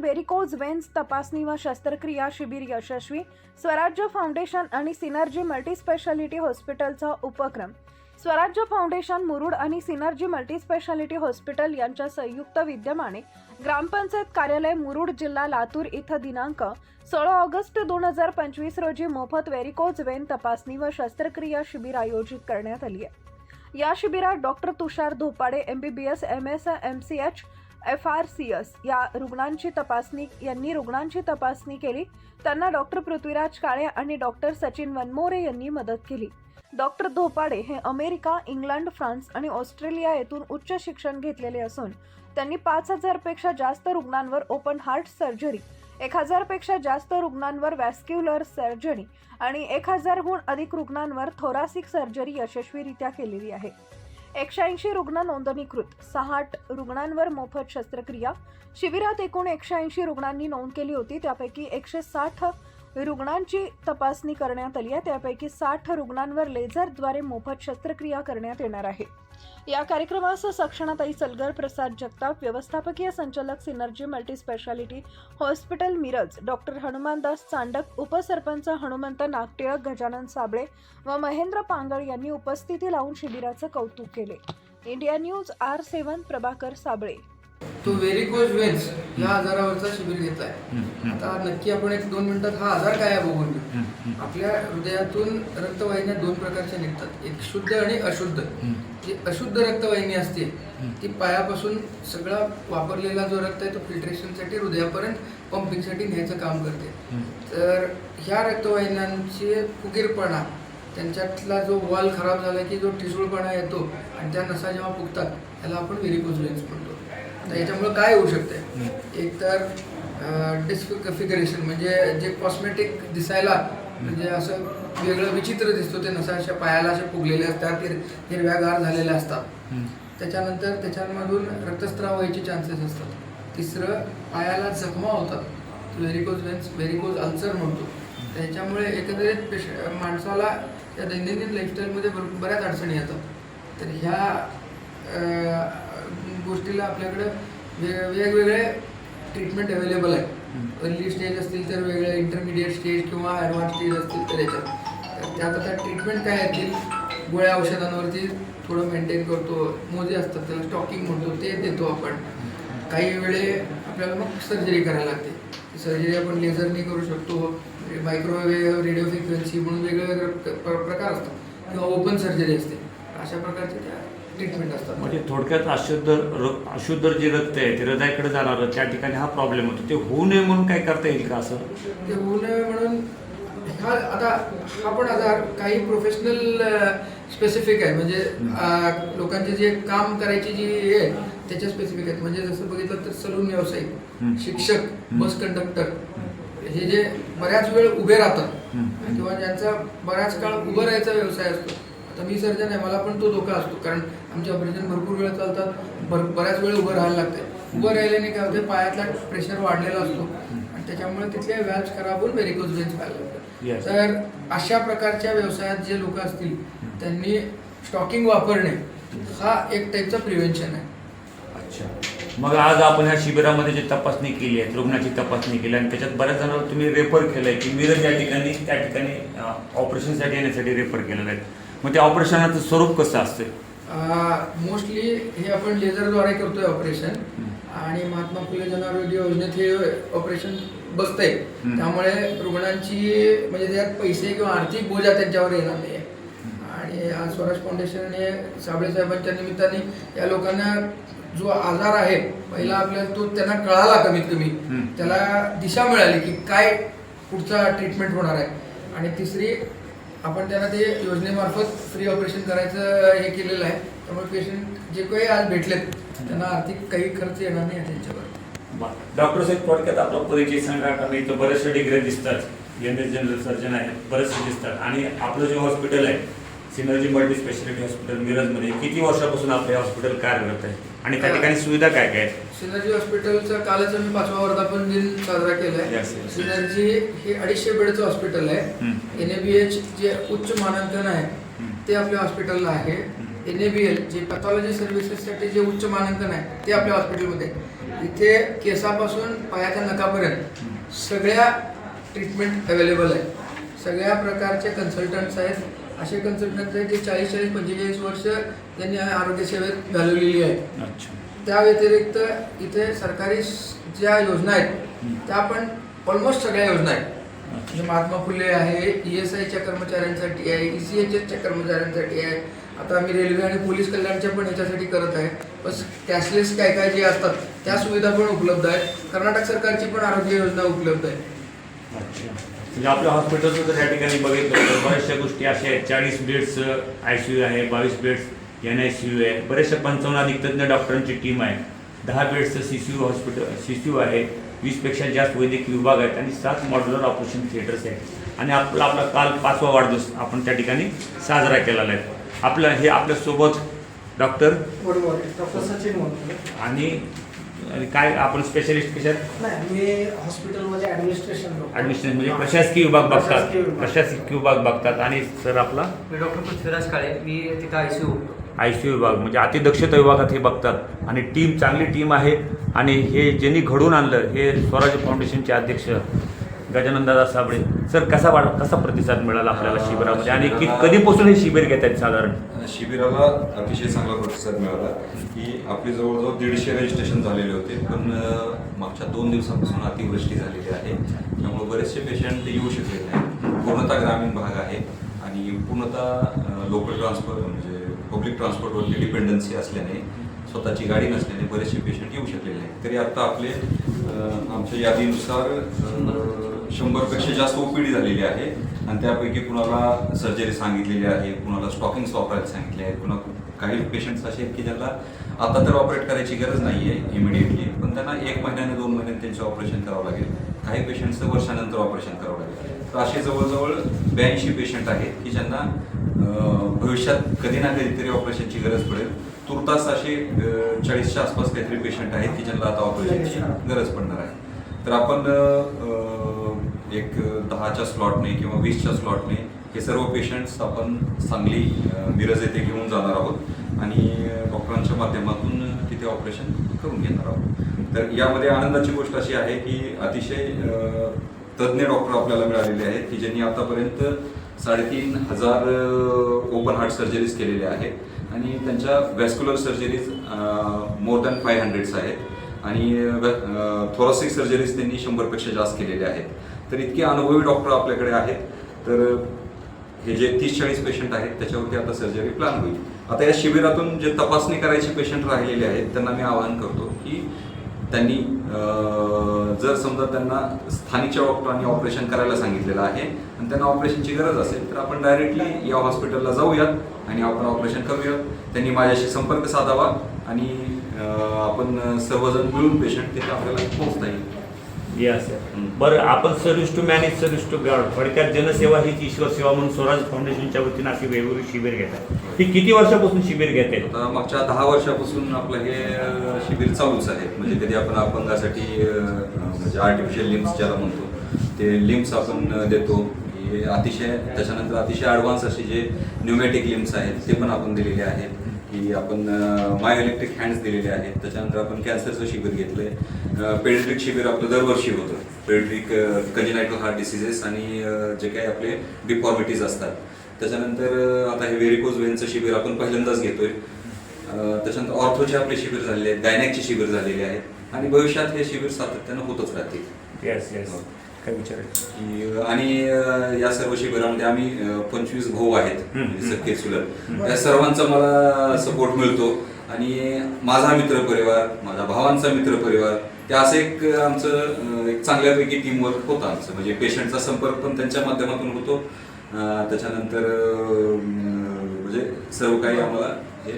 Murud varicose veins तपासणी व शस्त्रक्रिया शिबिर यशस्वी स्वराज्य फाउंडेशन आणि सिनर्जी मल्टीस्पेशालिटी हॉस्पिटलचा उपक्रम. स्वराज्य फाउंडेशन मुरुड आणि सिनर्जी मल्टीस्पेशालिटी हॉस्पिटल यांच्या संयुक्त विद्यमाने ग्रामपंचायत कार्यालय मुरुड जिल्हा लातूर इथं दिनांक सोळा ऑगस्ट दोन हजार पंचवीस रोजी मोफत वेरिकोज वेन तपासणी व शस्त्रक्रिया शिबिर आयोजित करण्यात आली आहे. या शिबिरात doctor Tushar Dhopade M B B S M S M C H F R C S या रुग्णांची तपासणी यांनी रुग्णांची तपासणी केली. त्यांना डॉक्टर पृथ्वीराज काळे आणि डॉक्टर सचिन वनमोरे यांनी मदत केली. डॉक्टर धोपाडे हे अमेरिका इंग्लंड फ्रान्स आणि ऑस्ट्रेलिया येथून उच्च शिक्षण घेतलेले असून त्यांनी पाच हजारपेक्षा जास्त रुग्णांवर ओपन हार्ट सर्जरी एक हजारपेक्षा जास्त रुग्णांवर वॅस्क्युलर सर्जरी आणि एक हजारहून अधिक रुग्णांवर थोरासिक सर्जरी यशस्वीरित्या केलेली आहे. एकशे ऐंशी रुग्ण नोंदणीकृत सहाट रुग्णांवर मोफत शस्त्रक्रिया. शिबिरात एकूण एकशे ऐंशी रुग्णांनी नोंद केली होती त्यापैकी एकशे साठ रुग्णांची तपासणी करण्यात आली आहे त्यापैकी साठ रुग्णांवर लेझरद्वारे मोफत शस्त्रक्रिया करण्यात येणार आहे. या कार्यक्रमास सक्षणाताई सलगर प्रसाद जगताप व्यवस्थापकीय संचालक Synergy multispeciality hospital Miraj doctor Hanumandas Chandak उपसरपंच हनुमंत नागटिळक गजानन साबळे व महेंद्र पांगळ यांनी उपस्थिती लावून शिबिराचं कौतुक केले. India news R seven Prabhakar Sable. तो व्हेरिकोज वेन्स ह्या आजारावरचा शिबिर घेतलाय. आता नक्की आपण एक दोन मिनिटात हा आजार काय आहे बघून घेऊ. आपल्या हृदयातून रक्तवाहिन्या दोन प्रकारच्या निघतात. एक शुद्ध आणि अशुद्ध. जी अशुद्ध रक्तवाहिनी असते ती पायापासून सगळा वापरलेला जो रक्त आहे तो फिल्ट्रेशनसाठी हृदयापर्यंत पंपिंगसाठी न्यायचं काम करते. तर ह्या रक्तवाहिन्यांचे फुगीरपणा त्यांच्यातला जो वॉल खराब झाला की जो ठिसूळपणा येतो आणि त्या नसा जेव्हा फुगतात त्याला आपण व्हेरिकोज म्हणतो. आता याच्यामुळे काय होऊ शकते एक तर डिस्फिगरेशन म्हणजे जे कॉस्मेटिक दिसायला म्हणजे असं वेगळं विचित्र दिसतो ते नसा अशा पायाला अशा फुगलेले असतात हिर हिरव्यागार झालेले असतात. त्याच्यानंतर त्याच्यामधून रक्तस्राव व्हायचे चान्सेस असतात. तिसरं पायाला जखमा होतात. व्हेरिकोज वेन्स व्हेरिकोज अल्सर म्हणतो. त्याच्यामुळे एकंदरीत पेश माणसाला त्या दैनंदिन लाईफस्टाईलमध्ये बऱ्याच अडचणी येतात. तर ह्या गोष्टीला आपल्याकडं वे वेगवेगळे ट्रीटमेंट अवेलेबल आहे. अर्ली स्टेज असतील तर वेगळे इंटरमिडिएट स्टेज किंवा ॲडव्हान्स स्टेज असतील तर याच्यात. तर त्यात आता ट्रीटमेंट काय येतील गोळ्या औषधांवरती थोडं मेंटेन करतो. मोजे असतात त्याला स्टॉकिंग म्हणतो ते देतो आपण. काही वेळे आपल्याला मग सर्जरी करायला लागते. सर्जरी आपण लेझरनी करू शकतो. मायक्रोवेव्ह रेडिओ फ्रिक्वेन्सी म्हणून वेगवेगळे प्र- प्र- प्रकार असतात. किंवा ओपन सर्जरी असते. अशा प्रकारच्या त्या ट्रीटमेंट असतात. म्हणजे थोडक्यात अशुद्ध र- अशुद्ध जे रक्त आहे ते हृदयाकडे जाणारं त्या ठिकाणी हा प्रॉब्लेम होतो. ते होऊ नये म्हणून काय करता येईल का असं? ते होऊ नये म्हणून हा आता हा पण आजार काही प्रोफेशनल स्पेसिफिक आहे. म्हणजे लोकांचे जे काम करायची जी आहे त्याच्या स्पेसिफिक आहेत. म्हणजे जसं बघितलं तर सलून. व्यावसायिक शिक्षक बस कंडक्टर हे जे बऱ्याच वेळ उभे राहतात. किंवा ज्यांचा बराच काळ उभं राहायचा व्यवसाय असतो आता मी सर्जन आहे मला पण तो धोका असतो. कारण आमचे ऑपरेशन भरपूर वेळ चालतात भर बऱ्याच वेळ उभं राहायला लागते उभं राहिल्याने काय होते पायातला प्रेशर वाढलेला असतो. आणि त्याच्यामुळे तिथले व्याज खराब होऊन व्हेरिकोज वेन्स व्हायला. लागतात. तर अशा प्रकारच्या व्यवसायात जे लोक असतील त्यांनी स्टॉकिंग वापरणे हा एक टाईपचा प्रिव्हेन्शन आहे. अच्छा. मग आज आपण ह्या शिबिरामध्ये जी तपासणी केली आहे रुग्णाची तपासणी केली आणि त्याच्यात बऱ्याच जणांना तुम्ही रेफर केलंय की मिरज या ठिकाणी त्या ठिकाणी ऑपरेशनसाठी येण्यासाठी रेफर केलेलं आहे. मग त्या ऑपरेशनाचं स्वरूप कसं असतं मोस्टली हे आपण लेझरद्वारे करतोय ऑपरेशन. आणि महात्मा फुले जन आरोग्य योजनेत हे ऑपरेशन बसतंय. त्यामुळे रुग्णांची म्हणजे त्यात पैसे किंवा आर्थिक बोजा त्यांच्यावर येणार नाही. आणि आज स्वराज फाउंडेशनने साबळे साहेबांच्या निमित्ताने या लोकांना जो आजार आहे पहिला आपल्याला तो त्यांना कळाला कमीत कमी. त्याला दिशा मिळाली की काय पुढचा ट्रीटमेंट होणार आहे. आणि तिसरी आपण त्यांना ते योजनेमार्फत फ्री ऑपरेशन करायचं हे केलेलं आहे. त्यामुळे पेशंट जे काही आज भेटलेत त्यांना आर्थिक काही खर्च येणार नाही आहे त्यांच्यावर डॉक्टर साहेब थोडक्यात आपला परिचय सांगा. कारण इथं बऱ्याचशा डिग्री दिसतात. जनरल सर्जन आहेत बरेचसे दिसतात. आणि आपलं जे हॉस्पिटल आहे सिनर्जी मल्टी स्पेशालिटी हॉस्पिटल मिरजमध्ये किती वर्षापासून आपलं हॉस्पिटल कार्यरत आहे आणि त्या ठिकाणी सुविधा काय काय आहेत सिनर्जी हॉस्पिटलचा कालच आम्ही पाचवा वर्धापन दिन साजरा केलाय Yes, yes. सिनर्जी हे अडीचशे बेडचं हॉस्पिटल आहे हम्म. N A B H J उच्च मानांकन आहे हम्म. ते आपल्या हॉस्पिटलला आहे हम्म. एन ए बी एल जे पॅथॉलॉजी सर्व्हिसेससाठी जे उच्च मानांकन आहे ते आपल्या हॉस्पिटलमध्ये आहे. इथे केसापासून पायाच्या नखापर्यंत सगळ्या ट्रीटमेंट अवेलेबल आहे सगळ्या प्रकारचे कन्सल्टंट्स आहेत असे कन्सल्टंट्स आहेत जे चाळीस चाळीस पंचेचाळीस वर्ष त्यांनी आरोग्य सेवेत घालवलेली आहे. अच्छा. त्या व्यतिरिक्त इथे सरकारी ज्या योजना आहेत त्या पण ऑलमोस्ट सगळ्या योजना आहेत. म्हणजे महात्मा फुले आहे ई एस आयच्या कर्मचाऱ्यांसाठी आहे ई सी एच एसच्या कर्मचाऱ्यांसाठी आहे. आता आम्ही रेल्वे आणि पोलीस कल्याणच्या पण याच्यासाठी करत आहे. बस कॅशलेस काय काय जे असतात त्या सुविधा पण उपलब्ध आहेत. कर्नाटक सरकारची पण आरोग्य योजना उपलब्ध आहे. अच्छा. म्हणजे आपल्या हॉस्पिटलचं जर या ठिकाणी बघितलं तर बऱ्याचशा गोष्टी अशा आहेत. चाळीस बेड्स आय सी यू आहे बावीस beds N I C U आहे. बरेचशा पंचावन्न अधिक तज्ज्ञ डॉक्टरांची टीम आहे. दहा बेड्सचं C C U hospital C C U आहे. वीसपेक्षा जास्त वैद्यकीय विभाग आहेत आणि सात मॉड्युलर ऑपरेशन थिएटर्स आहेत. आणि आपला आपला काल पाचवा वाढदिवस आपण त्या ठिकाणी साजरा केलेला आहे. आपलं हे आपल्यासोबत डॉक्टर आणि आणि काय आपण स्पेशलिस्ट कशात? नाही मी हॉस्पिटलमध्ये म्हणजे प्रशासकीय विभाग बघतात. प्रशासकीय विभाग. प्रशासकीय विभाग बघतात. आणि सर आपला? मी डॉक्टर पृथ्वीराज काळे. मी तिथं आय सी आय सी विभाग म्हणजे अतिदक्षता विभागात हे बघतात. आणि टीम चांगली टीम आहे. आणि हे ज्यांनी घडवून आणलं हे स्वराज्य फाउंडेशनचे अध्यक्ष गजानन दादा साबळे सर कसा वाढ कसा प्रतिसाद मिळाला आपल्याला शिबिरामध्ये? आणि कि कधीपासून हे शिबिर घेत आहेत साधारण शिबिराला अतिशय चांगला प्रतिसाद मिळाला की आपली जवळजवळ दीडशे रजिस्ट्रेशन झालेले होते पण मागच्या दोन दिवसापासून अतिवृष्टी झालेली आहे. त्यामुळे बरेचसे पेशंट येऊ शकले नाही पूर्णतः ग्रामीण भाग आहे आणि पूर्णतः लोकल ट्रान्सपोर्ट म्हणजे पब्लिक ट्रान्सपोर्टवरती डिपेंडन्सी असल्याने स्वतःची गाडी नसल्याने बरेचसे पेशंट येऊ शकलेले नाही तरी आता आपले आमच्या यादीनुसार शंभरपेक्षा जास्त ओपीडी झालेली आहे. आणि त्यापैकी कुणाला सर्जरी सांगितलेली आहे कुणाला स्टॉकिंग्स वापरायला सांगितले आहेत कुणा काही पेशंट्स असे आहेत की ज्यांना आता तर ऑपरेट करायची गरज नाही आहे इमिडिएटली पण त्यांना एक महिन्याने दोन महिन्याने त्यांचे ऑपरेशन करावं लागेल. काही पेशंटचं वर्षानंतर ऑपरेशन करावं लागेल. तर असे जवळजवळ ब्याऐंशी पेशंट आहेत की ज्यांना भविष्यात कधी ना कधीतरी ऑपरेशनची गरज पडेल. तुर्तास असे चाळीसच्या आसपास काहीतरी पेशंट आहेत की ज्यांना आता ऑपरेशनची गरज पडणार आहे. तर आपण एक दहाच्या स्लॉटने किंवा वीसच्या स्लॉटने हे सर्व पेशंट्स आपण सांगली मिरज येथे घेऊन जाणार आहोत. आणि डॉक्टरांच्या माध्यमातून तिथे ऑपरेशन करून घेणार आहोत. तर यामध्ये आनंदाची गोष्ट अशी आहे की अतिशय तज्ज्ञ डॉक्टर आपल्याला मिळालेले आहेत की ज्यांनी आतापर्यंत साडेतीन हजार ओपन हार्ट सर्जरीज केलेल्या आहेत. आणि त्यांच्या vascular surgeries more than five hundreds आहेत. आणि थोरॉसिक सर्जरीज त्यांनी शंभरपेक्षा जास्त केलेल्या आहेत. तर इतके अनुभवी डॉक्टर आपल्याकडे आहेत. तर हे जे तीस चाळीस पेशंट आहेत त्याच्यावरती आता सर्जरी प्लॅन होईल. आता या शिबिरातून जे तपासणी करायचे पेशंट राहिलेले आहेत त्यांना मी आवाहन करतो की त्यांनी जर समजा त्यांना स्थानिकच्या डॉक्टरांनी ऑपरेशन करायला सांगितलेलं आहे आणि त्यांना ऑपरेशनची गरज असेल तर आपण डायरेक्टली या हॉस्पिटलला जाऊयात आणि आपण ऑपरेशन करूयात. त्यांनी माझ्याशी संपर्क साधावा आणि आपण सर्वजण मिळून पेशंट तिथे आपल्याला पोहोचता येईल. येस बरं आपण service to manage service to god थोडक्यात जनसेवा हीच ईश्वर सेवा म्हणून स्वराज फाउंडेशनच्या वतीनं अशी वेगवेगळी शिबिर घेतात. ही किती वर्षापासून शिबिर घेते? आता मागच्या दहा वर्षापासून आपलं हे अ, शिबिर चालूच आहे. म्हणजे कधी आपण अपंगासाठी अ, म्हणजे आर्टिफिशियल लिम्स ज्याला म्हणतो ते लिम्स आपण अ, देतो. हे अतिशय त्याच्यानंतर अतिशय ॲडव्हान्स असे जे न्यूमॅटिक लिम्स आहेत ते पण आपण दिलेले आहेत. की आपण माय इलेक्ट्रिक हँड्स दिलेले आहेत. त्याच्यानंतर आपण कॅन्सरचं शिबिर घेतलंय. पेडिट्रिक शिबिर आपलं दरवर्षी होतं. पेडिट्रिक कजिनायटल हार्ट डिसिजेस आणि जे काही आपले डिफॉर्मिटीज असतात. त्याच्यानंतर आता हे व्हेरिकोज वेनचं शिबिर आपण पहिल्यांदाच घेतोय. त्याच्यानंतर ऑर्थोचे आपले शिबिर झालेले आहेत. गायनॅकचे शिबिर झालेले आहेत. आणि भविष्यात हे शिबिर सातत्यानं होतच राहतील. येस येस काय विचारायचं? आणि या सर्व शिबिरामध्ये आम्ही पंचवीस भाऊ आहेत सख्खे चुलत त्या सर्वांचा मला सपोर्ट मिळतो. आणि माझा मित्र परिवार माझ्या भावांचा मित्र परिवार ते असं एक आमचं एक चांगल्यापैकी टीमवर्क होतं आमचं. म्हणजे पेशंटचा संपर्क पण त्यांच्या माध्यमातून होतो. त्याच्यानंतर म्हणजे सर्व काही आम्हाला हे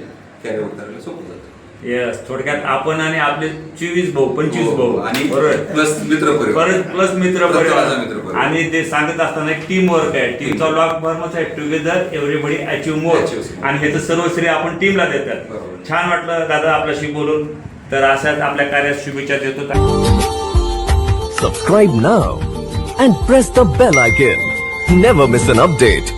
कॅरी करायला सोपं जातं. येस थोडक्यात आपण आणि आपले चोवीस भाऊ पंचवीस हो, भाऊ. आणि बरोबर? प्लस मित्र परत प्लस मित्र परिवार. आणि ते सांगत असताना एक टीम वर्क आहे टीमचा लॉक फॉर्मच आहे. Together everybody achieve more. आणि ह्याचं सर्व श्रेय आपण टीमला देतात. बरोबर. छान वाटलं दादा आपल्याशी बोलून. तर अशाच आपल्या कार्यात शुभेच्छा देतो. Subscribe now and press the bell icon. Never miss an update.